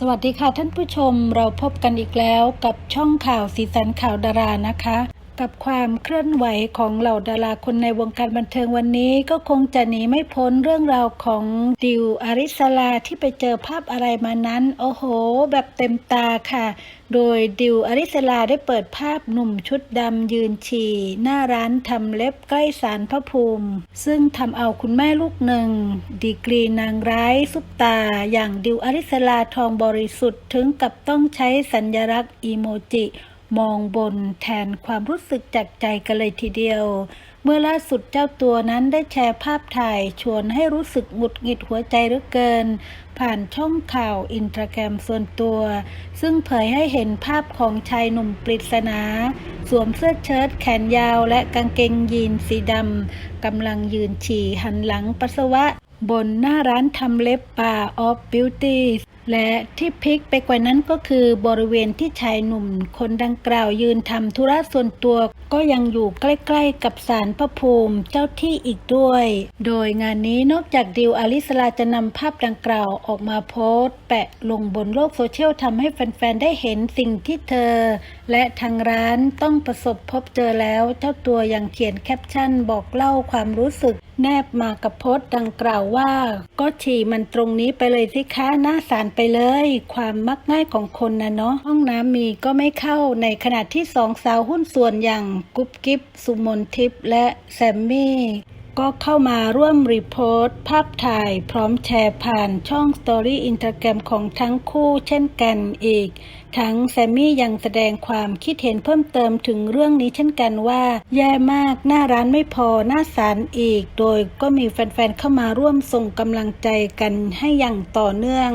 สวัสดีค่ะท่านผู้ชมเราพบกันอีกแล้วกับช่องข่าวสีสันข่าวดารานะคะ กับความเคลื่อนไหวของเหล่าดาราคนในวงการบันเทิงวันนี้ ก็คงจะหนีไม่พ้นเรื่องราวของดิวอาริสลาที่ไปเจอภาพอะไรมานั้น โอ้โห แบบเต็มตาค่ะ โดยดิวอาริสลาได้เปิดภาพหนุ่มชุดดำยืนฉี่ หน้าร้านทำเล็บใกล้ศาลพระภูมิ ซึ่งทำเอาคุณแม่ลูกหนึ่ง ดีกรีนางร้ายซุปตา อย่างดิวอาริสลาทองบริสุทธิ์ถึงกับต้องใช้สัญลักษณ์อีโมจิ มองบนแทนความรู้สึกจากใจกันเลยทีเดียว เมื่อล่าสุดเจ้าตัวนั้นได้แชร์ภาพถ่ายชวนให้รู้สึกหงุดหงิดหัวใจเหลือเกิน ผ่านช่องข่าวอินสตาแกรมส่วนตัว ซึ่งเผยให้เห็นภาพของชายหนุ่มปริศนา สวมเสื้อเชิ้ตแขนยาวและกางเกงยีนสีดำกำลังยืนฉี่หันหลังปัสสาวะ บนหน้าร้านทำเล็บป่าออฟบิวตี้และที่พลิกไปกว่านั้นก็คือบริเวณที่ชายหนุ่ม คนดังกล่าวยืนทำธุระส่วนตัว ก็ยังอยู่ใกล้ๆกับศาลพระภูมิเจ้าที่อีกด้วย โดยงานนี้นอกจากดิวอลิสลาจะนำภาพดังกล่าวออกมาโพสต์ แปะลงบนโลกโซเชียลทำให้แฟนๆ ได้เห็นสิ่งที่เธอ และทางร้านต้องประสบพบเจอแล้ว เจ้าตัวยังเขียนแคปชั่นบอกเล่าความรู้สึก แนบมากับโพสต์ดังกล่าวว่า ก็ฉี่มันตรงนี้ไปเลยสิคะหน้าสารไปเลย ความมักง่ายของคนนะเนาะห้องน้ำมีก็ไม่เข้าในขณะที่สองสาวหุ้นส่วนอย่างกุ๊บกิ๊บสุมนทิพย์และแซมมี่ ก็เข้ามาร่วมรีโพสต์ภาพถ่ายพร้อมแชร์ผ่านช่องสตอรี่อิน a g แกรมของทั้งคู่เช่นกันอีก ทั้งแซมมี่ยังแสดงความคิดเห็นเพิ่มเติมถึงเรื่องนี้เช่นกันว่า แย่มากหน้าร้านไม่พอหน้าศาลอีก โดยก็มีแฟนๆเข้ามาร่วมส่งกำลังใจกันให้อย่างต่อเนื่อง